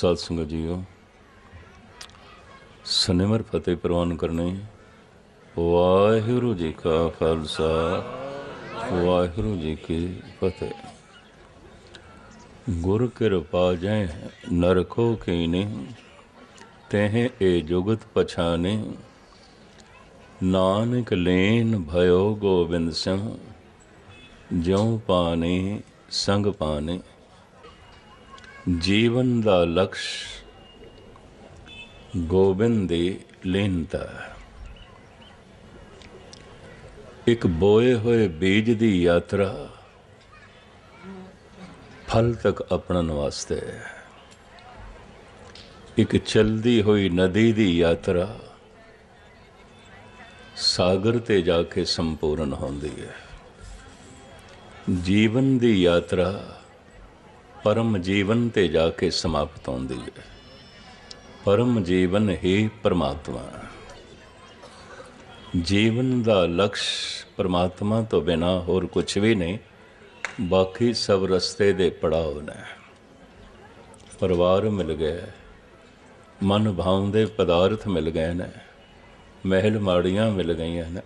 ਸਾਧ ਸੰਗਤ ਜੀਓ, ਸਨਿਮਰ ਫਤਿਹ ਪ੍ਰਵਾਨ ਕਰਨੀ, ਵਾਹਿਗੁਰੂ ਜੀ ਕਾ ਖਾਲਸਾ, ਵਾਹਿਗੁਰੂ ਜੀ ਕੀ ਫਤਿਹ। ਗੁਰ ਕਿਰਪਾ ਜੈ ਨਰਖੋ ਕੀਨੇ, ਤਹਿ ਏ ਜੁਗਤ ਪਛਾਨੇ। ਨਾਨਕ ਲੈਨ ਭਇਓ ਗੋਬਿੰਦ ਸਿੰਘ, ਜਿਉ ਪਾਣੇ ਸੰਗ ਪਾਣੇ। ਜੀਵਨ ਦਾ ਲਕਸ਼ ਗੋਬਿੰਦ ਦੀ ਲੀਨਤਾ ਹੈ। ਇੱਕ ਬੋਏ ਹੋਏ ਬੀਜ ਦੀ ਯਾਤਰਾ ਫਲ ਤੱਕ ਅਪਣਨ ਵਾਸਤੇ ਹੈ। ਇੱਕ ਚਲਦੀ ਹੋਈ ਨਦੀ ਦੀ ਯਾਤਰਾ ਸਾਗਰ ਤੇ ਜਾ ਕੇ ਸੰਪੂਰਨ ਹੁੰਦੀ ਹੈ ਜੀਵਨ ਦੀ ਯਾਤਰਾ ਪਰਮ ਜੀਵਨ ਤੇ ਜਾ ਕੇ ਸਮਾਪਤ ਹੁੰਦੀ ਹੈ। ਪਰਮ ਜੀਵਨ ਹੀ ਪਰਮਾਤਮਾ। ਜੀਵਨ ਦਾ ਲਕਸ਼ ਪਰਮਾਤਮਾ ਤੋਂ ਬਿਨਾ ਹੋਰ ਕੁਝ ਵੀ ਨਹੀਂ, ਬਾਕੀ ਸਭ ਰਸਤੇ ਦੇ ਪੜਾਅ ਨੇ। ਪਰਿਵਾਰ ਮਿਲ ਗਿਆ ਮਨ ਭਾਉਂਦੇ ਪਦਾਰਥ ਮਿਲ ਗਏ ਨੇ, ਮਹਿਲ ਮਾੜੀਆਂ ਮਿਲ ਗਈਆਂ ਨੇ।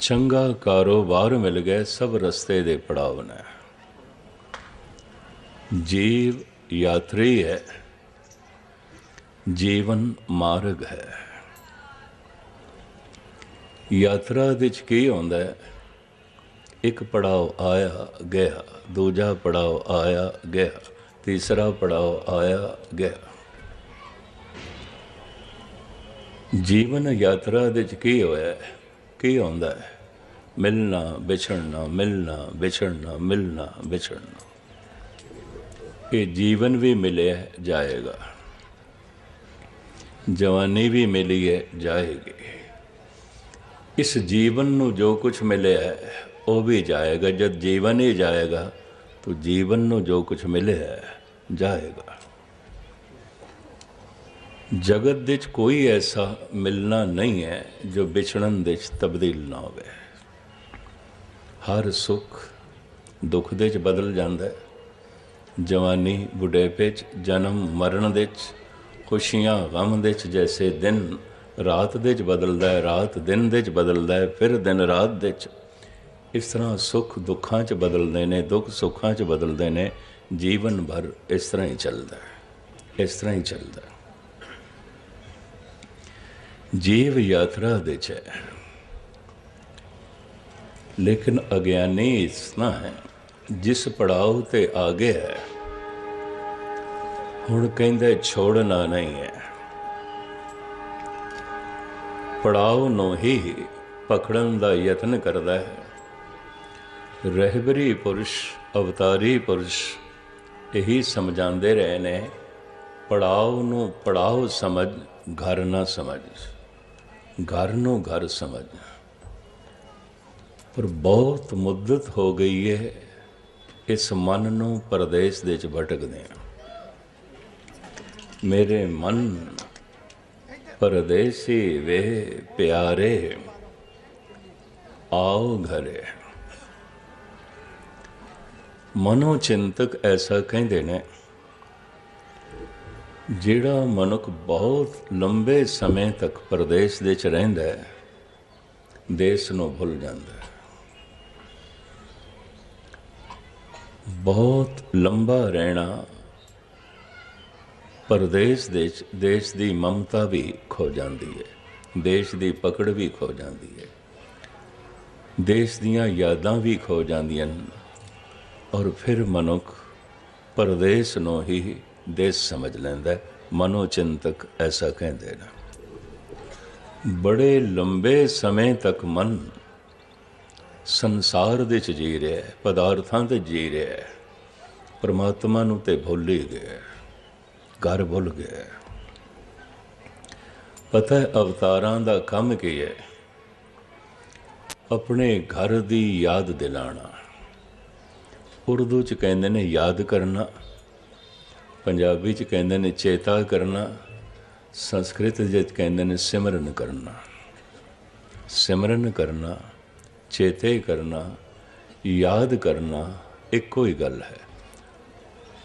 ਚੰਗਾ ਕਾਰੋਬਾਰ ਮਿਲ ਗਏ, ਸਭ ਰਸਤੇ ਦੇ ਪੜਾਅ ਨੇ। ਜੀਵ ਯਾਤਰੀ ਹੈ, ਜੀਵਨ ਮਾਰਗ ਹੈ। ਯਾਤਰਾ ਵਿੱਚ ਕੀ ਹੁੰਦਾ ਹੈ? ਇੱਕ ਪੜਾਅ ਆਇਆ ਗਿਆ, ਦੂਜਾ ਪੜਾਅ ਆਇਆ ਗਿਆ, ਤੀਸਰਾ ਪੜਾਅ ਆਇਆ ਗਿਆ। ਜੀਵਨ ਯਾਤਰਾ ਵਿੱਚ ਕੀ ਹੋਇਆ ਕੀ ਹੁੰਦਾ ਹੈ? ਮਿਲਣਾ, ਵਿਛੜਨਾ ਮਿਲਣਾ ਵਿਛੜਨਾ ਮਿਲਣਾ, ਵਿਛੜਨਾ। ਇਹ ਜੀਵਨ ਵੀ ਮਿਲਿਆ ਜਾਏਗਾ। ਜਵਾਨੀ ਵੀ ਮਿਲੀ ਹੈ ਜਾਏਗੀ। ਇਸ ਜੀਵਨ ਨੂੰ ਜੋ ਕੁਝ ਮਿਲਿਆ ਹੈ, ਉਹ ਵੀ ਜਾਏਗਾ। ਜਦ ਜੀਵਨ ਹੀ ਜਾਏਗਾ, ਤਾਂ ਜੀਵਨ ਨੂੰ ਜੋ ਕੁਝ ਮਿਲਿਆ ਹੈ, ਜਾਏਗਾ। ਜਗਤ ਵਿੱਚ ਕੋਈ ਐਸਾ ਮਿਲਣਾ ਨਹੀਂ ਹੈ, ਜੋ ਵਿਛੜਨ ਵਿੱਚ ਤਬਦੀਲ ਨਾ ਹੋਵੇ। ਹਰ ਸੁੱਖ ਦੁੱਖ ਦੇ ਵਿੱਚ ਬਦਲ ਜਾਂਦਾ ਹੈ। ਜਵਾਨੀ ਬੁਢੇਪੇ ਚ, ਜਨਮ ਮਰਨ ਦੇ ਚ, ਖੁਸ਼ੀਆਂ ਗਮ ਦੇ ਚ ਜੈਸੇ ਦਿਨ, ਰਾਤ ਦੇ ਚ ਬਦਲਦਾ ਹੈ, ਰਾਤ ਦਿਨ ਦੇ ਚ ਬਦਲਦਾ ਹੈ, ਫਿਰ ਦਿਨ ਰਾਤ ਦੇ ਚ। ਇਸ ਤਰ੍ਹਾਂ ਸੁੱਖ ਦੁੱਖਾਂ ਚ ਬਦਲਦੇ ਨੇ, ਦੁੱਖ ਸੁੱਖਾਂ ਚ ਬਦਲਦੇ ਨੇ, ਜੀਵਨ ਭਰ ਇਸ ਤਰ੍ਹਾਂ ਹੀ ਚੱਲਦਾ ਹੈ, ਇਸ ਤਰ੍ਹਾਂ ਹੀ ਚੱਲਦਾ ਹੈ। ਜੀਵ ਯਾਤਰਾ ਦੇ ਚ ਹੈ। ਲੇਕਿਨ ਅਗਿਆਨੀ ਇਸ ਤਰ੍ਹਾਂ ਹੈ। ਜਿਸ ਪੜਾਉ ਤੇ ਆ ਗਿਆ ਹੈ, ਹੁਣ ਕਹਿੰਦੇ ਛੋੜਨਾ ਨਹੀਂ ਹੈ। ਪੜਾਉ ਨੂੰ ਹੀ ਪਕੜਨ ਦਾ ਯਤਨ ਕਰਦਾ ਹੈ। ਰਹਿਬਰੀ ਪੁਰਸ਼, ਅਵਤਾਰੀ ਪੁਰਸ਼ ਇਹੀ ਸਮਝਾਉਂਦੇ ਰਹੇ ਨੇ ਪੜਾਉ ਨੂੰ ਪੜਾਉ ਸਮਝ, ਘਰ ਨਾ ਸਮਝ। ਘਰ ਨੂੰ ਘਰ ਸਮਝ। ਪਰ ਬਹੁਤ ਮੁੱਦਤ ਹੋ ਗਈ ਹੈ ਇਸ ਮਨ ਨੂੰ ਪਰਦੇਸ ਦੇ ਚ ਭਟਕਦੇ ਆ ਮੇਰੇ ਮਨ ਪਰਦੇਸੀ ਵੇ ਪਿਆਰੇ, ਆਓ ਘਰੇ। ਮਨੋ ਚਿੰਤਕ ਐਸਾ ਕਹਿੰਦੇ ਨੇ, ਜਿਹੜਾ ਮਨੁੱਖ ਬਹੁਤ ਲੰਬੇ ਸਮੇਂ ਤੱਕ ਪਰਦੇਸ ਦੇ ਚ ਰਹਿੰਦਾ ਹੈ, ਦੇਸ਼ ਨੂੰ ਭੁੱਲ ਜਾਂਦਾ ਬਹੁਤ ਲੰਬਾ ਰਹਿਣਾ ਪਰਦੇਸ ਦੇ ਚ, ਦੇਸ਼ ਦੀ ਮਮਤਾ ਵੀ ਖੋ ਜਾਂਦੀ ਹੈ। ਦੇਸ਼ ਦੀ ਪਕੜ ਵੀ ਖੋ ਜਾਂਦੀ ਹੈ। ਦੇਸ਼ ਦੀਆਂ ਯਾਦਾਂ ਵੀ ਖੋ ਜਾਂਦੀਆਂ ਹਨ। ਔਰ ਫਿਰ ਮਨੁੱਖ ਪਰਦੇਸ ਨੂੰ ਹੀ ਦੇਸ਼ ਸਮਝ ਲੈਂਦਾ ਹੈ। ਮਨੋ ਚਿੰਤਕ ਐਸਾ ਕਹਿੰਦੇ ਨੇ। ਬੜੇ ਲੰਬੇ ਸਮੇਂ ਤੱਕ ਮਨ ਸੰਸਾਰ ਦੇ ਚ ਜੀ ਰਿਹਾ ਹੈ, ਪਦਾਰਥਾਂ ਤੇ ਜੀ ਰਿਹਾ ਹੈ। ਪਰਮਾਤਮਾ ਨੂੰ ਤੇ ਭੁੱਲ ਹੀ ਗਿਆ ਘਰ ਭੁੱਲ ਗਿਆ ਪਤਾ ਹੈ ਅਵਤਾਰਾਂ ਦਾ ਕੰਮ ਕੀ ਹੈ? ਆਪਣੇ ਘਰ ਦੀ ਯਾਦ ਦਿਲਾਣਾ। ਉਰਦੂ ਚ ਕਹਿੰਦੇ ਨੇ ਯਾਦ ਕਰਨਾ, ਪੰਜਾਬੀ ਚ ਕਹਿੰਦੇ ਨੇ ਚੇਤਾ ਕਰਨਾ, ਸੰਸਕ੍ਰਿਤ ਵਿੱਚ ਕਹਿੰਦੇ ਨੇ ਸਿਮਰਨ ਕਰਨਾ। ਸਿਮਰਨ ਕਰਨਾ ਚੇਤੇ ਕਰਨਾ, ਯਾਦ ਕਰਨਾ ਇੱਕੋ ਹੀ ਗੱਲ ਹੈ।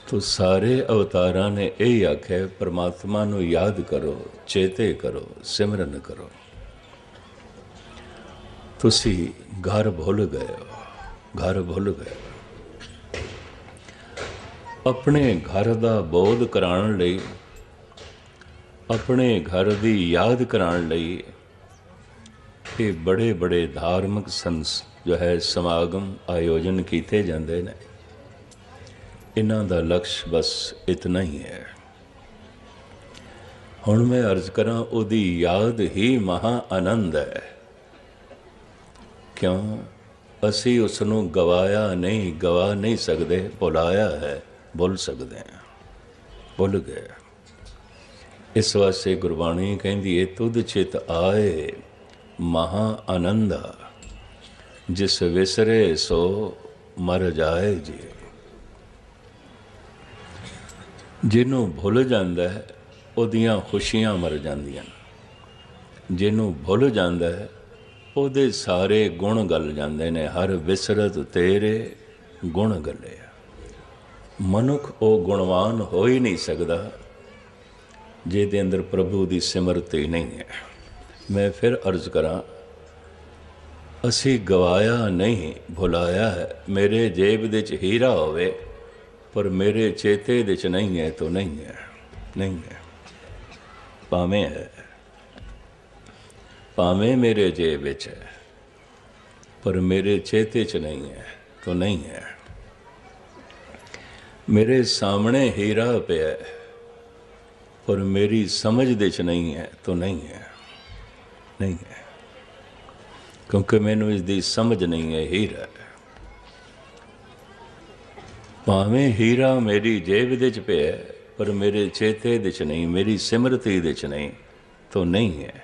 ਤੋ ਸਾਰੇ ਅਵਤਾਰਾਂ ਨੇ ਇਹ ਆਖਿਆ, ਪ੍ਰਮਾਤਮਾ ਨੂੰ ਯਾਦ ਕਰੋ, ਚੇਤੇ ਕਰੋ, ਸਿਮਰਨ ਕਰੋ। ਤੁਸੀਂ ਘਰ ਭੁੱਲ ਗਏ ਹੋ, ਘਰ ਭੁੱਲ ਗਏ ਆਪਣੇ ਘਰ ਦਾ ਬੋਧ ਕਰਾਉਣ ਲਈ, ਆਪਣੇ ਘਰ ਦੀ ਯਾਦ ਕਰਾਉਣ ਲਈ ਇਹ ਬੜੇ ਬੜੇ ਧਾਰਮਿਕ ਸੰਸ ਜੋ ਹੈ ਸਮਾਗਮ ਆਯੋਜਨ ਕੀਤੇ ਜਾਂਦੇ ਨੇ। ਇਹਨਾਂ ਦਾ ਲਕਸ਼ ਬਸ ਇਤਨਾ ਹੀ ਹੈ। ਹੁਣ ਮੈਂ ਅਰਜ਼ ਕਰਾਂ ਉਹਦੀ ਯਾਦ ਹੀ ਮਹਾ ਆਨੰਦ ਹੈ। ਕਿਉਂ? ਅਸੀਂ ਉਸ ਨੂੰ ਗਵਾਇਆ ਨਹੀਂ, ਗਵਾ ਨਹੀਂ ਸਕਦੇ, ਭੁਲਾਇਆ ਹੈ, ਭੁੱਲ ਸਕਦੇ ਹਾਂ। ਭੁੱਲ ਗਏ। ਇਸ ਵਾਸਤੇ ਗੁਰਬਾਣੀ ਕਹਿੰਦੀ ਏ, ਤੁਧ ਚਿਤ ਆਏ ਮਹਾ ਆਨੰਦਾ। ਜਿਸ ਵਿਸਰੇ ਸੋ ਮਰ ਜਾਏ ਜੀ। ਜਿਹਨੂੰ ਭੁੱਲ ਜਾਂਦਾ ਹੈ, ਉਹਦੀਆਂ ਖੁਸ਼ੀਆਂ ਮਰ ਜਾਂਦੀਆਂ ਜਿਹਨੂੰ ਭੁੱਲ ਜਾਂਦਾ ਹੈ, ਉਹਦੇ ਸਾਰੇ ਗੁਣ ਗਲ ਜਾਂਦੇ ਨੇ। ਹਰ ਵਿਸਰਤ ਤੇਰੇ ਗੁਣ ਗਲੇ ਮਨੁੱਖ ਉਹ ਗੁਣਵਾਨ ਹੋ ਹੀ ਨਹੀਂ ਸਕਦਾ, ਜਿਹਦੇ ਅੰਦਰ ਪ੍ਰਭੂ ਦੀ ਸਿਮਰਤੀ ਨਹੀਂ ਹੈ। ਮੈਂ ਫਿਰ ਅਰਜ਼ ਕਰਾਂ, ਅਸੀਂ ਗਵਾਇਆ ਨਹੀਂ, ਭੁਲਾਇਆ ਹੈ। ਮੇਰੇ ਜੇਬ ਦੇ ਚ ਹੀਰਾ ਹੋਵੇ, ਪਰ ਮੇਰੇ ਚੇਤੇ ਦੇ ਚ ਨਹੀਂ ਹੈ, ਤਾਂ ਨਹੀਂ ਹੈ ਨਹੀਂ ਹੈ। ਭਾਵੇਂ ਹੈ, ਭਾਵੇਂ ਮੇਰੇ ਜੇਬ ਵਿੱਚ ਹੈ, ਪਰ ਮੇਰੇ ਚੇਤੇ ਚ ਨਹੀਂ ਹੈ, ਤਾਂ ਨਹੀਂ ਹੈ। ਮੇਰੇ ਸਾਹਮਣੇ ਹੀਰਾ ਪਿਆ ਪਰ ਮੇਰੀ ਸਮਝ ਦੇ ਚ ਨਹੀਂ ਹੈ, ਤਾਂ ਨਹੀਂ ਹੈ। ਨਹੀਂ ਹੈ। ਕਿਉਂਕਿ ਮੈਨੂੰ ਇਸ ਦੀ ਸਮਝ ਨਹੀਂ ਹੈ ਹੀਰਾ। ਭਾਵੇਂ ਹੀਰਾ ਮੇਰੀ ਜੇਬ ਦੇ ਚ ਪਿਆ ਪਰ ਮੇਰੇ ਚੇਤੇ ਦੇ ਚ ਨਹੀਂ, ਮੇਰੀ ਸਿਮਰਤੀ ਵਿੱਚ ਨਹੀਂ, ਤਾਂ ਨਹੀਂ ਹੈ।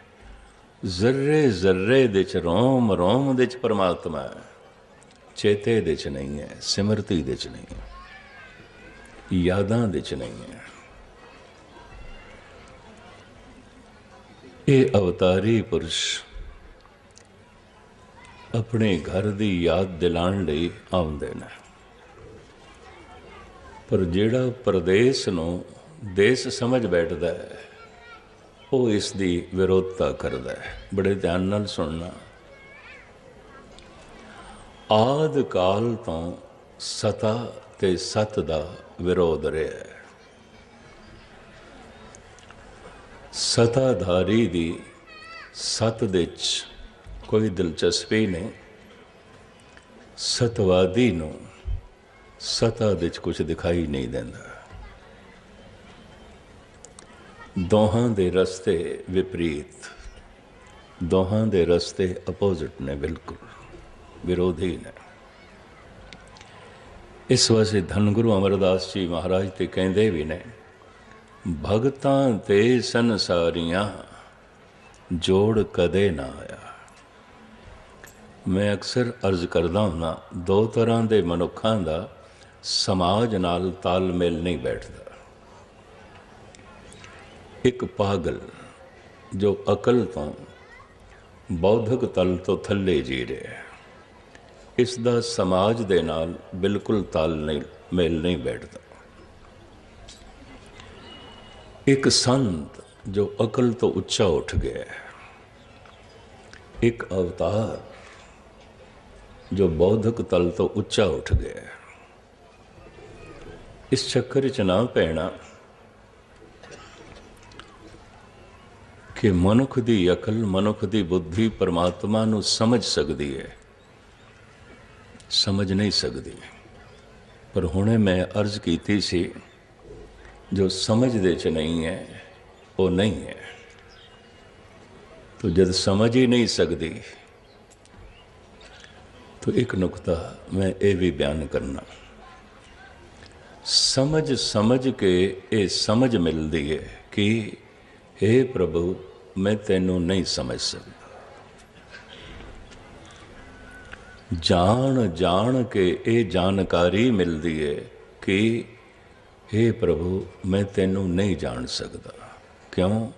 ਜ਼ਰਰੇ ਜ਼ਰਰੇ ਦੇ ਚ ਰੋਮ ਰੋਮ ਵਿੱਚ ਪਰਮਾਤਮਾ ਹੈ। ਚੇਤੇ ਦੇ ਚ ਨਹੀਂ ਹੈ, ਸਿਮਰਤੀ ਦੇ ਚ ਨਹੀਂ ਹੈ। ਯਾਦਾਂ ਦੇ ਚ ਨਹੀਂ ਹੈ। ਇਹ ਅਵਤਾਰੀ ਪੁਰਸ਼ ਆਪਣੇ ਘਰ ਦੀ ਯਾਦ ਦਿਲਾਉਣ ਲਈ ਆਉਂਦੇ ਨੇ। ਪਰ ਜਿਹੜਾ ਪਰਦੇਸ ਨੂੰ ਦੇਸ਼ ਸਮਝ ਬੈਠਦਾ ਹੈ, ਉਹ ਇਸ ਦੀ ਵਿਰੋਧਤਾ ਕਰਦਾ ਹੈ। ਬੜੇ ਧਿਆਨ ਨਾਲ ਸੁਣਨਾ। ਆਦ ਕਾਲ ਤੋਂ ਸਤਾ ਤੇ ਸਤ ਦਾ ਵਿਰੋਧ ਰਿਹਾ ਹੈ। ਸਤਾਧਾਰੀ ਦੀ ਸਤ ਦੇ ਚ ਕੋਈ ਦਿਲਚਸਪੀ ਨਹੀਂ। ਸਤਵਾਦੀ ਨੂੰ ਸਤਾ ਦੇ ਚ ਕੁਝ ਦਿਖਾਈ ਨਹੀਂ ਦਿੰਦਾ। ਦੋਹਾਂ ਦੇ ਰਸਤੇ ਵਿਪਰੀਤ। ਦੋਹਾਂ ਦੇ ਰਸਤੇ ਅਪੋਜ਼ਿਟ ਨੇ ਬਿਲਕੁਲ, ਵਿਰੋਧੀ ਨੇ। ਇਸ ਵਾਸਤੇ ਧੰਨ ਗੁਰੂ ਅਮਰਦਾਸ ਜੀ ਮਹਾਰਾਜ ਤੇ ਕਹਿੰਦੇ ਵੀ ਨੇ ਭਗਤਾਂ ਤੇ ਸੰਸਾਰੀਆਂ ਜੋੜ ਕਦੇ ਨਾ ਆਇਆ। ਮੈਂ ਅਕਸਰ ਅਰਜ਼ ਕਰਦਾ ਹਾਂ ਦੋ ਤਰ੍ਹਾਂ ਦੇ ਮਨੁੱਖਾਂ ਦਾ ਸਮਾਜ ਨਾਲ ਤਾਲਮੇਲ ਨਹੀਂ ਬੈਠਦਾ। ਇੱਕ ਪਾਗਲ ਜੋ ਅਕਲ ਤੋਂ, ਬੌਧਿਕ ਤਲ ਤੋਂ ਥੱਲੇ ਜੀ ਰਿਹਾ ਹੈ। ਇਸ ਦਾ ਸਮਾਜ ਦੇ ਨਾਲ ਬਿਲਕੁਲ ਤਾਲ ਨਹੀਂ ਮੇਲ ਨਹੀਂ ਬੈਠਦਾ। ਇੱਕ ਸੰਤ ਜੋ ਅਕਲ ਤੋਂ ਉੱਚਾ ਉੱਠ ਗਿਆ ਇੱਕ ਅਵਤਾਰ ਜੋ ਬੌਧਿਕ ਤਲ ਤੋਂ ਉੱਚਾ ਉੱਠ ਗਿਆ ਇਸ ਚੱਕਰ 'ਚ ਨਾ ਪੈਣਾ ਕਿ ਮਨੁੱਖ ਦੀ ਅਕਲ, ਮਨੁੱਖ ਦੀ ਬੁੱਧੀ ਪਰਮਾਤਮਾ ਨੂੰ ਸਮਝ ਸਕਦੀ ਹੈ। ਸਮਝ ਨਹੀਂ ਸਕਦੀ। ਪਰ ਹੁਣੇ ਮੈਂ ਅਰਜ਼ ਕੀਤੀ ਸੀ ਜੋ ਸਮਝ ਦੇ ਚ ਨਹੀਂ ਹੈ, ਉਹ ਨਹੀਂ ਹੈ। ਤੋ ਜਦ ਸਮਝ ਹੀ ਨਹੀਂ ਸਕਦੀ, ਤੋ ਇੱਕ ਨੁਕਤਾ ਮੈਂ ਇਹ ਵੀ ਬਿਆਨ ਕਰਨਾ। ਸਮਝ ਸਮਝ ਕੇ ਇਹ ਸਮਝ ਮਿਲਦੀ ਹੈ ਕਿ हे ਪ੍ਰਭੂ, ਮੈਂ ਤੈਨੂੰ ਨਹੀਂ ਸਮਝ ਸਕਦਾ। ਜਾਣ ਜਾਣ ਕੇ ਇਹ ਜਾਣਕਾਰੀ ਮਿਲਦੀ ਹੈ ਕਿ हे ਪ੍ਰਭੂ, ਮੈਂ ਤੈਨੂੰ ਨਹੀਂ ਜਾਣ ਸਕਦਾ। ਕਿਉਂ?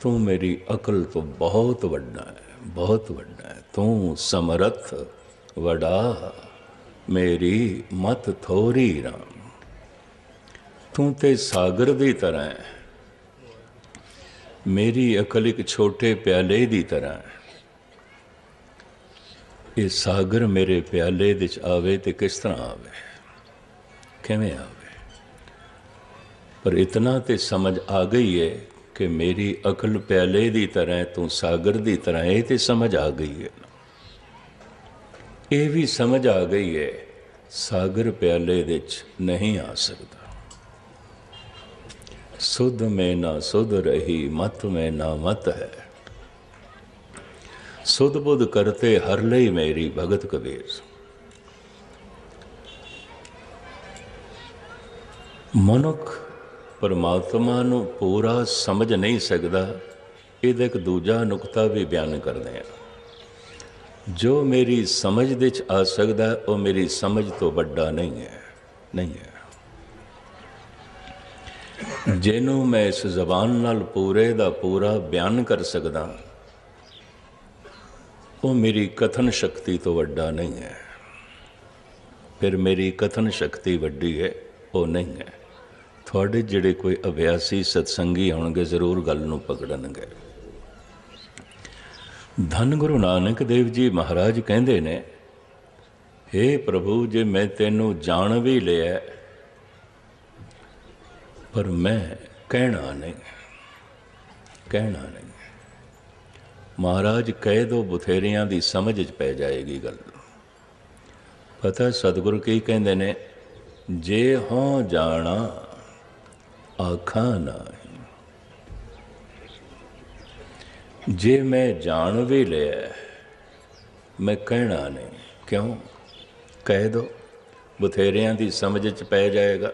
ਤੂੰ ਮੇਰੀ ਅਕਲ ਤੋਂ ਬਹੁਤ ਵੱਡਾ ਹੈ, ਬਹੁਤ ਵੱਡਾ ਹੈ। ਤੂੰ ਸਮਰੱਥ, ਵਡਾ, ਮੇਰੀ ਮਤ ਥੋਰੀ ਰਾਮ। ਤੂੰ ਤੇ ਸਾਗਰ ਦੀ ਤਰ੍ਹਾਂ ਹੈ। ਮੇਰੀ ਅਕਲ ਇੱਕ ਛੋਟੇ ਪਿਆਲੇ ਦੀ ਤਰ੍ਹਾਂ ਹੈ। ਇਹ ਸਾਗਰ ਮੇਰੇ ਪਿਆਲੇ ਵਿੱਚ ਆਵੇ ਤੇ ਕਿਸ ਤਰ੍ਹਾਂ ਆਵੇ? ਕਿਵੇਂ ਆਵੇ? ਪਰ ਇਤਨਾ ਤੇ ਸਮਝ ਆ ਗਈ ਹੈ ਕਿ ਮੇਰੀ ਅਕਲ ਪਿਆਲੇ ਦੀ ਤਰ੍ਹਾਂ ਤੂੰ ਸਾਗਰ ਦੀ ਤਰ੍ਹਾਂ ਇਹ ਤੇ ਸਮਝ ਆ ਗਈ ਹੈ ਇਹ ਵੀ ਸਮਝ ਆ ਗਈ ਹੈ ਸਾਗਰ ਪਿਆਲੇ ਵਿੱਚ ਨਹੀਂ ਆ ਸਕਦਾ। ਸੁਧ ਮੈਂ ਨਾ ਸੁਧ ਰਹੀ, ਮਤ ਮੈਂ ਨਾ ਮਤ ਹੈ। ਸੁਧ ਬੁੱਧ ਕਰਤੇ ਹਰ ਲਈ ਮੇਰੀ ਭਗਤ ਕਬੀਰ। ਮਨੁੱਖ ਪਰਮਾਤਮਾ ਨੂੰ ਪੂਰਾ ਸਮਝ ਨਹੀਂ ਸਕਦਾ, ਇਹਦਾ ਇੱਕ ਦੂਜਾ ਨੁਕਤਾ ਵੀ ਬਿਆਨ ਕਰਦੇ ਆ। ਜੋ ਮੇਰੀ ਸਮਝ ਦੇ ਚ ਆ ਸਕਦਾ, ਉਹ ਮੇਰੀ ਸਮਝ ਤੋਂ ਵੱਡਾ ਨਹੀਂ ਹੈ ਨਹੀਂ ਹੈ। ਜਿਹਨੂੰ ਮੈਂ ਇਸ ਜ਼ਬਾਨ ਨਾਲ ਪੂਰੇ ਦਾ ਪੂਰਾ ਬਿਆਨ ਕਰ ਸਕਦਾ, ਉਹ ਮੇਰੀ ਕਥਨ ਸ਼ਕਤੀ ਤੋਂ ਵੱਡਾ ਨਹੀਂ ਹੈ। ਫਿਰ ਮੇਰੀ ਕਥਨ ਸ਼ਕਤੀ ਵੱਡੀ ਹੈ, ਉਹ ਨਹੀਂ ਹੈ। ਤੁਹਾਡੇ ਜਿਹੜੇ ਕੋਈ ਅਭਿਆਸੀ ਸਤਸੰਗੀ ਹੋਣਗੇ ਜ਼ਰੂਰ ਗੱਲ ਨੂੰ ਪਕੜਨਗੇ। ਧੰਨ ਗੁਰੂ ਨਾਨਕ ਦੇਵ ਜੀ ਮਹਾਰਾਜ ਕਹਿੰਦੇ ਨੇ हे ਪ੍ਰਭੂ, ਜੇ ਮੈਂ ਤੈਨੂੰ ਜਾਣ ਵੀ ਲਿਆ, ਪਰ ਮੈਂ ਕਹਿਣਾ ਨਹੀਂ ਕਹਿਣਾ ਨਹੀਂ। ਮਹਾਰਾਜ, ਕਹਿ ਦੋ ਬਥੇਰਿਆਂ ਦੀ ਸਮਝ ਚ ਪੈ ਜਾਏਗੀ ਗੱਲ। ਪਤਾ ਸਤਿਗੁਰੂ ਕੀ ਕਹਿੰਦੇ ਨੇ, ਜੇ ਹਾਂ ਜਾਣਾ ਆਖਾਂ ਨਹੀਂ। ਜੇ ਮੈਂ ਜਾਣ ਵੀ ਲਿਆ, ਮੈਂ ਕਹਿਣਾ ਨਹੀਂ। ਕਿਉਂ? ਕਹਿ ਦੋ। ਬਥੇਰਿਆਂ ਦੀ ਸਮਝ ਚ ਪੈ ਜਾਏਗਾ।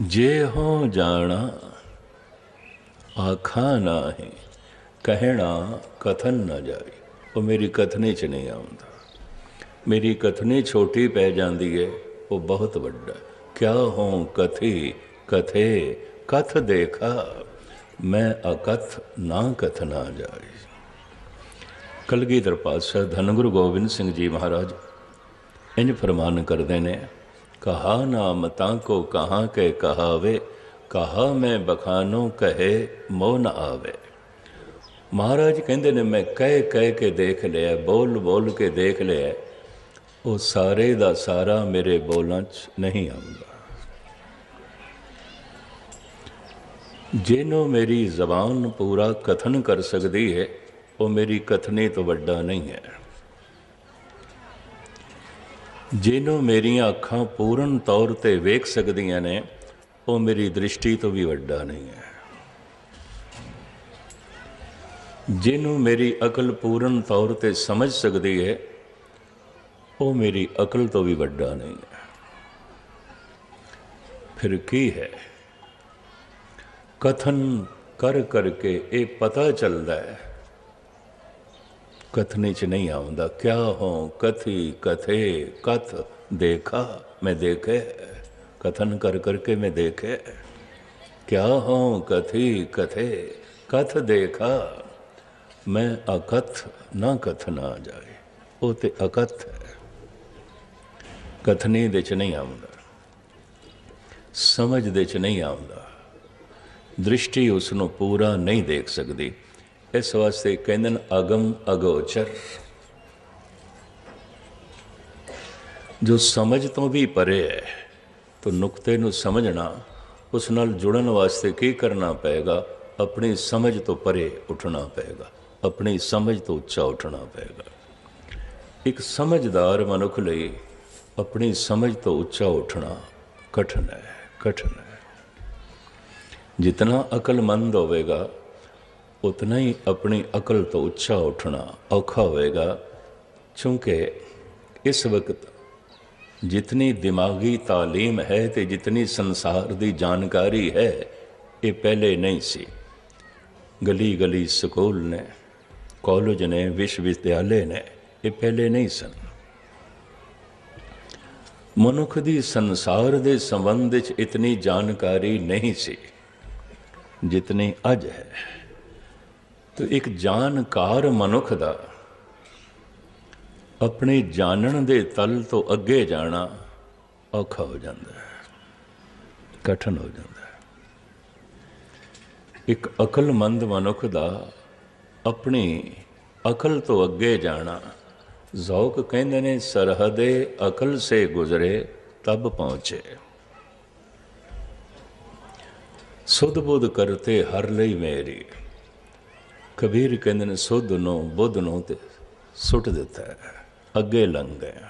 ਜੇ ਹੋ ਜਾਣਾ, ਆਖਾਂ ਨਾ ਨਹੀਂ। ਕਹਿਣਾ ਕਥਨ ਨਾ ਜਾਏ। ਉਹ ਮੇਰੀ ਕਥਨੀ ਚ ਨਹੀਂ ਆਉਂਦਾ। ਮੇਰੀ ਕਥਨੀ ਛੋਟੀ ਪੈ ਜਾਂਦੀ ਹੈ ਉਹ ਬਹੁਤ ਵੱਡਾ ਕਿਆ ਹੋਂ ਕਥੀ? ਕਥੇ, ਕਥ ਦੇਖਾ, ਮੈਂ ਅਕਥ ਨਾ ਕਥਨਾ ਜਾਏ। ਕਲਗੀਧਰ ਪਾਤਸ਼ਾਹ ਧੰਨ ਗੁਰੂ ਗੋਬਿੰਦ ਸਿੰਘ ਜੀ ਮਹਾਰਾਜ, ਇੰਜ ਫਰਮਾਨ ਕਰਦੇ ਨੇ, ਕਹਾ ਨਾਮ ਤਾਂ ਕੋ ਕਹਾਂ ਕੇ ਕਹਾਵੇ, ਕਹਾ ਮੈਂ ਬਖਾਨੋ ਕਹੇ ਮੋਹ ਨ ਆਵੇ। ਮਹਾਰਾਜ ਕਹਿੰਦੇ ਨੇ, ਮੈਂ ਕਹਿ ਕਹਿ ਕੇ ਦੇਖ ਲਿਆ ਬੋਲ ਬੋਲ ਕੇ ਦੇਖ ਲਿਆ। ਉਹ ਸਾਰੇ ਦਾ ਸਾਰਾ ਮੇਰੇ ਬੋਲਾਂ 'ਚ ਨਹੀਂ ਆਉਂਦਾ। ਜਿਹਨੂੰ ਮੇਰੀ ਜ਼ਬਾਨ ਪੂਰਾ ਕਥਨ ਕਰ ਸਕਦੀ ਹੈ, ਉਹ ਮੇਰੀ ਕਥਨੀ ਤੋਂ ਵੱਡਾ ਨਹੀਂ ਹੈ। ਜਿਹਨੂੰ ਮੇਰੀਆਂ ਅੱਖਾਂ ਪੂਰਨ ਤੌਰ ਤੇ ਵੇਖ ਸਕਦੀਆਂ ਨੇ, ਉਹ ਮੇਰੀ ਦ੍ਰਿਸ਼ਟੀ ਤੋਂ ਵੀ ਵੱਡਾ ਨਹੀਂ ਹੈ। ਜਿਹਨੂੰ ਮੇਰੀ ਅਕਲ ਪੂਰਨ ਤੌਰ ਤੇ ਸਮਝ ਸਕਦੀ ਹੈ ਉਹ ਮੇਰੀ ਅਕਲ ਤੋਂ ਵੀ ਵੱਡਾ ਨਹੀਂ ਹੈ। ਫਿਰ ਕੀ ਹੈ? ਕਥਨ ਕਰ ਕਰਕੇ ਇਹ ਪਤਾ ਚੱਲਦਾ ਹੈ। ਕਥਨੀ ਚ ਨਹੀਂ ਆਉਂਦਾ। ਕਿਆ ਹੋ? ਕਥੀ, ਕਥੇ, ਕਥ, ਦੇਖਾ, ਮੈਂ ਦੇਖੇ ਕਥਨ ਕਰ ਕਰਕੇ ਮੈਂ ਦੇਖੇ ਕਿਆ ਹੋ? ਕਥੀ, ਕਥੇ, ਕਥ, ਦੇਖਾ। ਮੈਂ ਅਕਥ ਨਾ ਕਥਨ ਆ ਜਾਏ। ਉਹ ਤੇ ਅਕਥ ਹੈ। ਕਥਨੀ ਦੇ ਚ ਨਹੀਂ ਆਉਂਦਾ, ਸਮਝ ਦੇ ਚ ਨਹੀਂ ਆਉਂਦਾ, ਦ੍ਰਿਸ਼ਟੀ ਉਸ ਨੂੰ ਪੂਰਾ ਨਹੀਂ ਦੇਖ ਸਕਦੀ। ਇਸ ਵਾਸਤੇ ਕਹਿੰਦੇ ਨੇ, ਅਗਮ ਅਗੋਚਰ। ਜੋ ਸਮਝ ਤੋਂ ਵੀ ਪਰੇ ਹੈ, ਤਾਂ ਨੁਕਤੇ ਨੂੰ ਸਮਝਣਾ, ਉਸ ਨਾਲ ਜੁੜਨ ਵਾਸਤੇ ਕੀ ਕਰਨਾ ਪਏਗਾ? ਆਪਣੀ ਸਮਝ ਤੋਂ ਪਰੇ ਉੱਠਣਾ ਪਏਗਾ, ਆਪਣੀ ਸਮਝ ਤੋਂ ਉੱਚਾ ਉੱਠਣਾ ਪਏਗਾ। ਇੱਕ ਸਮਝਦਾਰ ਮਨੁੱਖ ਲਈ ਆਪਣੀ ਸਮਝ ਤੋਂ ਉੱਚਾ ਉੱਠਣਾ ਕਠਿਨ ਹੈ ਕਠਿਨ ਹੈ ਜਿਤਨਾ ਅਕਲਮੰਦ ਹੋਵੇਗਾ ਉਤਨਾ ਹੀ ਆਪਣੀ ਅਕਲ ਤੋਂ ਉੱਚਾ ਉੱਠਣਾ ਔਖਾ ਹੋਵੇਗਾ ਕਿਉਂਕਿ ਇਸ ਵਕਤ ਜਿਤਨੀ ਦਿਮਾਗੀ ਤਾਲੀਮ ਹੈ ਤੇ ਜਿਤਨੀ ਸੰਸਾਰ ਦੀ ਜਾਣਕਾਰੀ ਹੈ ਇਹ ਪਹਿਲੇ ਨਹੀਂ ਸੀ ਗਲੀ ਗਲੀ ਸਕੂਲ ਨੇ ਕਾਲਜ ਨੇ ਵਿਸ਼ਵ ਵਿਦਿਆਲੇ ਨੇ ਇਹ ਪਹਿਲੇ ਨਹੀਂ ਸਨ ਮਨੁੱਖ ਦੀ ਸੰਸਾਰ ਦੇ ਸੰਬੰਧ ਵਿੱਚ ਇਤਨੀ ਜਾਣਕਾਰੀ ਨਹੀਂ ਸੀ, ਜਿਤਨੀ ਅੱਜ ਹੈ। ਤੋ ਇੱਕ ਜਾਣਕਾਰ ਮਨੁੱਖ ਦਾ ਆਪਣੇ ਜਾਣਨ ਦੇ ਤਲ ਤੋਂ ਅੱਗੇ ਜਾਣਾ ਔਖਾ ਹੋ ਜਾਂਦਾ ਹੈ, ਕਠਨ ਹੋ ਜਾਂਦਾ ਹੈ। ਇੱਕ ਅਕਲਮੰਦ ਮਨੁੱਖ ਦਾ ਆਪਣੀ ਅਕਲ ਤੋਂ ਅੱਗੇ ਜਾਣਾ ਜ਼ੌਕ ਕਹਿੰਦੇ ਨੇ ਸਰਹਦੇ ਅਕਲ ਸੇ ਗੁਜ਼ਰੇ ਤਬ ਪਹੁੰਚੇ ਸੁਧ ਬੁੱਧ ਕਰਤੇ ਹਰ ਲਈ ਮੇਰੀ ਕਬੀਰ ਕਹਿੰਦੇ ਨੇ ਸੁਧ ਨੂੰ ਬੁੱਧ ਨੂੰ ਤੇ ਸੁੱਟ ਦਿੱਤਾ ਅੱਗੇ ਲੰਘ ਗਿਆ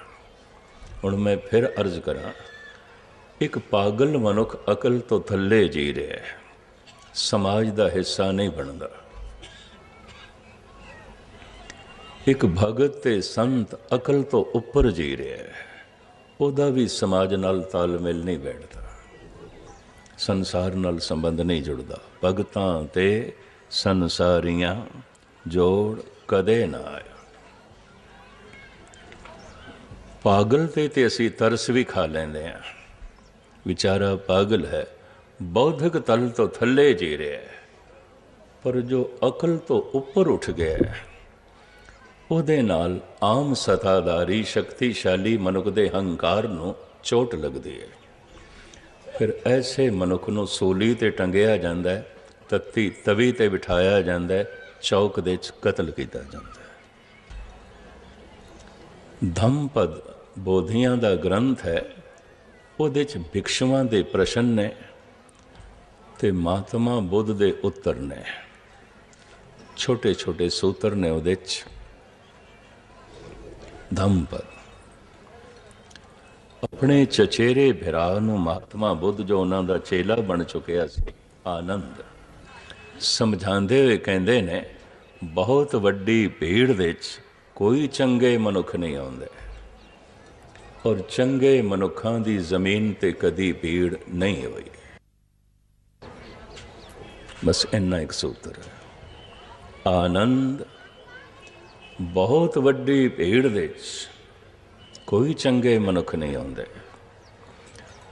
ਹੁਣ ਮੈਂ ਫਿਰ ਅਰਜ਼ ਕਰਾਂ ਇੱਕ ਪਾਗਲ ਮਨੁੱਖ ਅਕਲ ਤੋਂ ਥੱਲੇ ਜੀ ਰਿਹਾ ਸਮਾਜ ਦਾ ਹਿੱਸਾ ਨਹੀਂ ਬਣਦਾ ਇੱਕ ਭਗਤ ਤੇ ਸੰਤ ਅਕਲ ਤੋਂ ਉੱਪਰ ਜੀ ਰਿਹਾ ਹੈ। ਉਹਦਾ ਵੀ ਸਮਾਜ ਨਾਲ ਤਾਲਮੇਲ ਨਹੀਂ ਬੈਠਦਾ। ਸੰਸਾਰ ਨਾਲ ਸੰਬੰਧ ਨਹੀਂ ਜੁੜਦਾ। ਭਗਤਾਂ ਤੇ ਸੰਸਾਰੀਆਂ ਜੋੜ ਕਦੇ ਨਾ ਆਇਆ। ਪਾਗਲ ਤੇ ਤੇ ਅਸੀਂ ਤਰਸ ਵੀ ਖਾ ਲੈਂਦੇ ਆ ਵਿਚਾਰਾ ਪਾਗਲ ਹੈ। ਬੌਧਿਕ ਤਲ ਤੋਂ ਥੱਲੇ ਜੀ ਰਿਹਾ ਪਰ ਜੋ ਅਕਲ ਤੋਂ ਉੱਪਰ ਉੱਠ ਗਿਆ ਹੈ ਉਹਦੇ ਨਾਲ ਆਮ ਸਤਾਦਾਰੀ ਸ਼ਕਤੀਸ਼ਾਲੀ ਮਨੁੱਖ ਦੇ ਹੰਕਾਰ ਨੂੰ ਚੋਟ ਲੱਗਦੀ ਹੈ। ਫਿਰ ਐਸੇ ਮਨੁੱਖ ਨੂੰ ਸੋਲੀ ਤੇ ਟੰਗਿਆ ਜਾਂਦਾ ਹੈ, ਤੱਤੀ ਤਵੀ ਤੇ ਬਿਠਾਇਆ ਜਾਂਦਾ ਹੈ, ਚੌਕ ਦੇ ਵਿੱਚ ਕਤਲ ਕੀਤਾ ਜਾਂਦਾ ਹੈ। ਧੰਪਦ ਬੋਧੀਆਂ ਦਾ ਗ੍ਰੰਥ ਹੈ, ਉਹਦੇ ਚ ਭਿਕਸ਼ੂਆਂ ਦੇ ਪ੍ਰਸ਼ਨ ਨੇ ਤੇ ਮਹਾਤਮਾ ਬੁੱਧ ਦੇ ਉੱਤਰ ਨੇ। ਛੋਟੇ ਛੋਟੇ ਸੂਤਰ ਨੇ ਉਹਦੇ ਚ ਧੰਪਦ ਆਪਣੇ ਚਚੇਰੇ ਭਰਾ ਨੂੰ ਮਹਾਤਮਾ ਬੁੱਧ ਜੋ ਉਹਨਾਂ ਦਾ ਚੇਲਾ ਬਣ ਚੁੱਕਿਆ ਸੀ, ਆਨੰਦ। ਸਮਝਾਉਂਦੇ ਹੋਏ ਕਹਿੰਦੇ ਨੇ, ਬਹੁਤ ਵੱਡੀ ਭੀੜ ਵਿੱਚ ਕੋਈ ਚੰਗੇ ਮਨੁੱਖ ਨਹੀਂ ਆਉਂਦੇ। ਔਰ ਚੰਗੇ ਮਨੁੱਖਾਂ ਦੀ ਜ਼ਮੀਨ ਤੇ ਕਦੀ ਭੀੜ ਨਹੀਂ ਹੋਈ। ਬਸ ਇੰਨਾ ਇੱਕ ਸੂਤਰ। ਆਨੰਦ ਬਹੁਤ ਵੱਡੀ ਭੀੜ ਵਿੱਚ ਕੋਈ ਚੰਗੇ ਮਨੁੱਖ ਨਹੀਂ ਆਉਂਦੇ।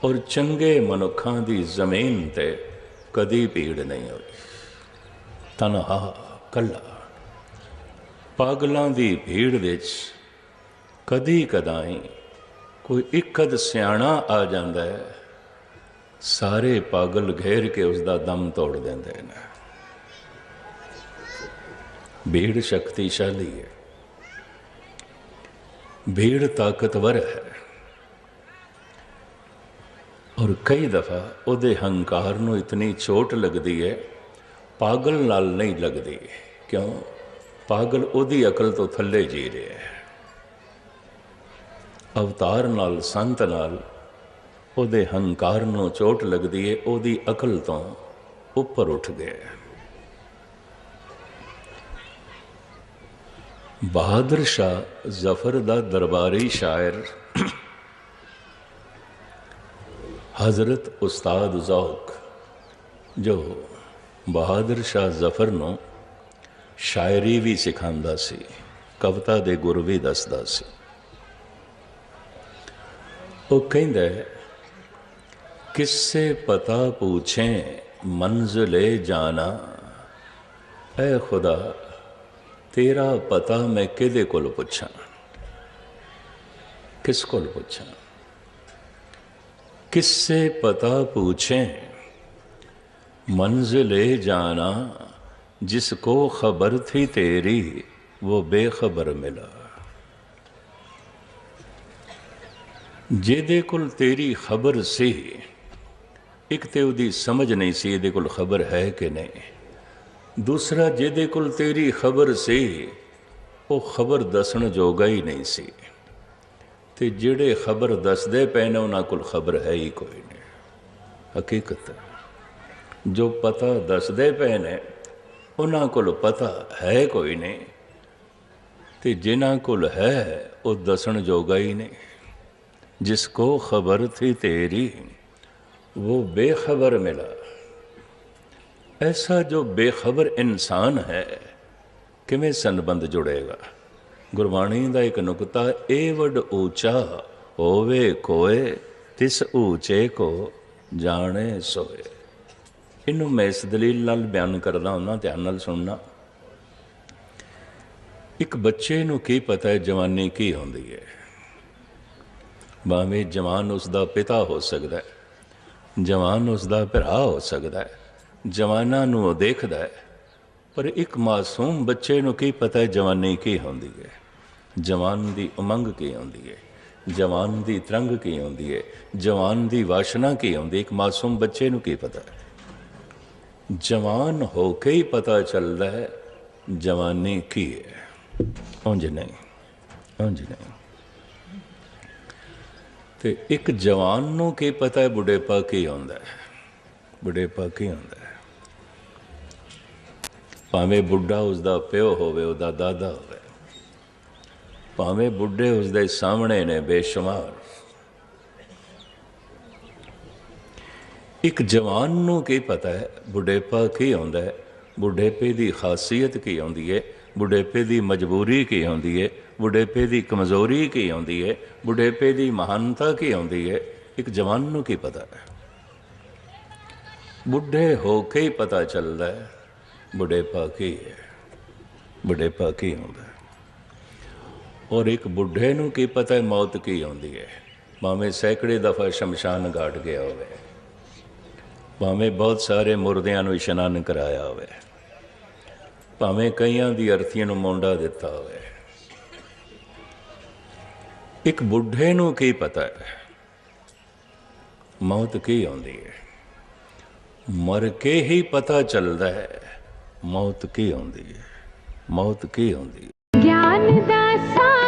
ਔਰ ਚੰਗੇ ਮਨੁੱਖਾਂ ਦੀ ਜ਼ਮੀਨ ਤੇ ਕਦੀ ਭੀੜ ਨਹੀਂ ਹੋਈ। ਤਨਹਾ, ਕੱਲਾ। ਪਾਗਲਾਂ ਦੀ ਭੀੜ ਵਿੱਚ ਕਦੀ ਕਦਾਈ ਕੋਈ ਇੱਕਦ ਸਿਆਣਾ ਆ ਜਾਂਦਾ ਹੈ। ਸਾਰੇ ਪਾਗਲ ਘੇਰ ਕੇ ਉਸ ਦਾ ਦਮ ਤੋੜ ਦਿੰਦੇ ਨੇ। ਭੀੜ ਸ਼ਕਤੀਸ਼ਾਲੀ ਹੈ। ਭੀੜ ਤਾਕਤਵਰ ਹੈ ਔਰ ਕਈ ਦਫਾ ਉਹਦੇ ਹੰਕਾਰ ਨੂੰ ਇਤਨੀ ਚੋਟ ਲੱਗਦੀ ਹੈ ਪਾਗਲ ਨਾਲ ਨਹੀਂ ਲੱਗਦੀ ਕਿਉਂ ਪਾਗਲ ਉਹਦੀ ਅਕਲ ਤੋਂ ਥੱਲੇ ਜੀ ਰਿਹਾ ਹੈ ਅਵਤਾਰ ਨਾਲ ਸੰਤ ਨਾਲ ਉਹਦੇ ਹੰਕਾਰ ਨੂੰ ਚੋਟ ਲੱਗਦੀ ਹੈ ਉਹਦੀ ਅਕਲ ਤੋਂ ਉੱਪਰ ਉੱਠ ਗਿਆ ਬਹਾਦਰ ਸ਼ਾਹ ਜ਼ਫਰ ਦਾ ਦਰਬਾਰੀ ਸ਼ਾਇਰ। ਹਜ਼ਰਤ ਉਸਤਾਦ ਜ਼ੌਕ, ਜੋ ਬਹਾਦਰ ਸ਼ਾਹ ਜ਼ਫਰ ਨੂੰ ਸ਼ਾਇਰੀ ਵੀ ਸਿਖਾਉਂਦਾ ਸੀ, ਕਵਿਤਾ ਦੇ ਗੁਰ ਵੀ ਦੱਸਦਾ ਸੀ। ਉਹ ਕਹਿੰਦਾ ਕਿਸਸੇ ਪਤਾ ਪੁੱਛੇ, ਮੰਜ਼ਲੇ ਜਾਣਾ, ਐ ਖੁਦਾ ਤੇਰਾ ਪਤਾ ਮੈਂ ਕਿਹਦੇ ਕੋਲ ਪੁੱਛਾਂ ਕਿਸ ਕੋਲ ਪੁੱਛਾਂ ਕਿਸਸੇ ਪਤਾ ਪੁੱਛੇ मंजिले जाना जिसको खबर थी तेरी वो बेखबर मिला ਜਿਹਦੇ ਕੋਲ ਤੇਰੀ ਖਬਰ ਸੀ ਇੱਕ ਤੇ ਉਹਦੀ ਸਮਝ ਨਹੀਂ ਸੀ ਇਹਦੇ ਕੋਲ ਖਬਰ ਹੈ ਕਿ ਨਹੀਂ ਦੂਸਰਾ, ਜਿਹਦੇ ਕੋਲ ਤੇਰੀ ਖਬਰ ਸੀ, ਉਹ ਖਬਰ ਦੱਸਣ ਜੋਗਾ ਹੀ ਨਹੀਂ ਸੀ। ਤੇ ਜਿਹੜੇ ਖਬਰ ਦੱਸਦੇ ਪਏ ਨੇ, ਉਹਨਾਂ ਕੋਲ ਖਬਰ ਹੈ ਹੀ ਕੋਈ ਨਹੀਂ। ਹਕੀਕਤ, ਜੋ ਪਤਾ ਦੱਸਦੇ ਪਏ ਨੇ, ਉਹਨਾਂ ਕੋਲ ਪਤਾ ਹੈ ਕੋਈ ਨਹੀਂ। ਤੇ ਜਿਨ੍ਹਾਂ ਕੋਲ ਹੈ, ਉਹ ਦੱਸਣ ਜੋਗਾ ਹੀ ਨਹੀਂ। ਜਿਸ ਕੋ ਖਬਰ ਥੀ ਤੇਰੀ, ਉਹ ਬੇਖਬਰ ਮਿਲਾ। ਐਸਾ ਜੋ ਬੇਖਬਰ ਇਨਸਾਨ ਹੈ ਕਿਵੇਂ ਸੰਬੰਧ ਜੁੜੇਗਾ ਗੁਰਬਾਣੀ ਦਾ ਇੱਕ ਨੁਕਤਾ ਏ ਵੱਡ ਊਚਾ ਹੋਵੇ ਕੋਏ ਤਿਸ ਊਚੇ ਕੋ ਜਾਣੇ ਸੋਏ ਇਹਨੂੰ ਮੈਂ ਇਸ ਦਲੀਲ ਨਾਲ ਬਿਆਨ ਕਰਦਾ ਹਾਂ ਧਿਆਨ ਨਾਲ ਸੁਣਨਾ ਇੱਕ ਬੱਚੇ ਨੂੰ ਕੀ ਪਤਾ ਹੈ ਜਵਾਨੀ ਕੀ ਹੁੰਦੀ ਹੈ ਭਾਵੇਂ ਜਵਾਨ ਉਸ ਦਾ ਪਿਤਾ ਹੋ ਸਕਦਾ ਹੈ ਜਵਾਨ ਉਸ ਦਾ ਭਰਾ ਹੋ ਸਕਦਾ ਹੈ ਜਵਾਨਾਂ ਨੂੰ ਉਹ ਦੇਖਦਾ ਹੈ, ਪਰ ਇੱਕ ਮਾਸੂਮ ਬੱਚੇ ਨੂੰ ਕੀ ਪਤਾ ਹੈ ਜਵਾਨੀ ਕੀ ਹੁੰਦੀ ਹੈ? ਜਵਾਨ ਦੀ ਉਮੰਗ ਕੀ ਹੁੰਦੀ ਹੈ? ਜਵਾਨ ਦੀ ਤਰੰਗ ਕੀ ਹੁੰਦੀ ਹੈ? ਜਵਾਨ ਦੀ ਵਾਸ਼ਨਾ ਕੀ ਹੁੰਦੀ ਇੱਕ ਮਾਸੂਮ ਬੱਚੇ ਨੂੰ ਕੀ ਪਤਾ? ਹੈ ਜਵਾਨ ਹੋ ਕੇ ਹੀ ਪਤਾ ਚੱਲਦਾ ਹੈ, ਜਵਾਨੀ ਕੀ ਹੈ। ਉਂਝ ਨਹੀਂ ਉਂਝ ਨਹੀਂ। ਤੇ ਇੱਕ ਜਵਾਨ ਨੂੰ ਕੀ ਪਤਾ ਹੈ, ਬੁਢੇਪਾ ਕੀ ਹੁੰਦਾ ਹੈ? ਬੁਢੇਪਾ ਕੀ ਹੁੰਦਾ ਹੈ। ਭਾਵੇਂ ਬੁੱਢਾ ਉਸ ਦਾ ਪਿਓ ਹੋਵੇ, ਉਹਦਾ ਦਾਦਾ ਹੋਵੇ। ਭਾਵੇਂ ਬੁੱਢੇ ਉਸ ਦੇ ਸਾਹਮਣੇ ਨੇ ਬੇਸ਼ੁਮਾਰ। ਇੱਕ ਜਵਾਨ ਨੂੰ ਕੀ ਪਤਾ ਹੈ? ਬੁਢੇਪਾ ਕੀ ਹੁੰਦਾ ਹੈ। ਬੁਢੇਪੇ ਦੀ ਖਾਸੀਅਤ ਕੀ ਹੁੰਦੀ ਹੈ? ਬੁਢੇਪੇ ਦੀ ਮਜਬੂਰੀ ਕੀ ਹੁੰਦੀ ਹੈ? ਬੁਢੇਪੇ ਦੀ ਕਮਜ਼ੋਰੀ ਕੀ ਹੁੰਦੀ ਹੈ? ਬੁਢੇਪੇ ਦੀ ਮਹਾਨਤਾ ਕੀ ਹੁੰਦੀ ਹੈ? ਇੱਕ ਜਵਾਨ ਨੂੰ ਕੀ ਪਤਾ ਹੈ? ਬੁੱਢੇ ਹੋ ਕੇ ਹੀ ਪਤਾ ਚੱਲਦਾ ਹੈ ਬੁਢੇਪਾ ਕੀ ਹੈ ਬੁਢੇਪਾ ਕੀ ਹੁੰਦਾ ਔਰ ਇੱਕ ਬੁੱਢੇ ਨੂੰ ਕੀ ਪਤਾ ਹੈ, ਮੌਤ ਕੀ ਆਉਂਦੀ ਹੈ? ਭਾਵੇਂ ਸੈਂਕੜੇ ਦਫਾ ਸ਼ਮਸ਼ਾਨ ਘਾਟ ਗਿਆ ਹੋਵੇ, ਭਾਵੇਂ ਬਹੁਤ ਸਾਰੇ ਮੁਰਦਿਆਂ ਨੂੰ ਇਸ਼ਨਾਨ ਕਰਾਇਆ ਹੋਵੇ, ਭਾਵੇਂ ਕਈਆਂ ਦੀ ਅਰਥੀਆਂ ਨੂੰ ਮੁੰਡਾ ਦਿੱਤਾ ਹੋਵੇ। ਇੱਕ ਬੁੱਢੇ ਨੂੰ ਕੀ ਪਤਾ ਹੈ, ਮੌਤ ਕੀ ਆਉਂਦੀ ਹੈ? ਮਰ ਕੇ ਹੀ ਪਤਾ ਚੱਲਦਾ ਹੈ, ਮੌਤ ਕੀ ਹੁੰਦੀ ਹੈ, ਮੌਤ ਕੀ ਹੁੰਦੀ ਹੈ। ਗਿਆਨ ਦਾ ਸਾਗਰ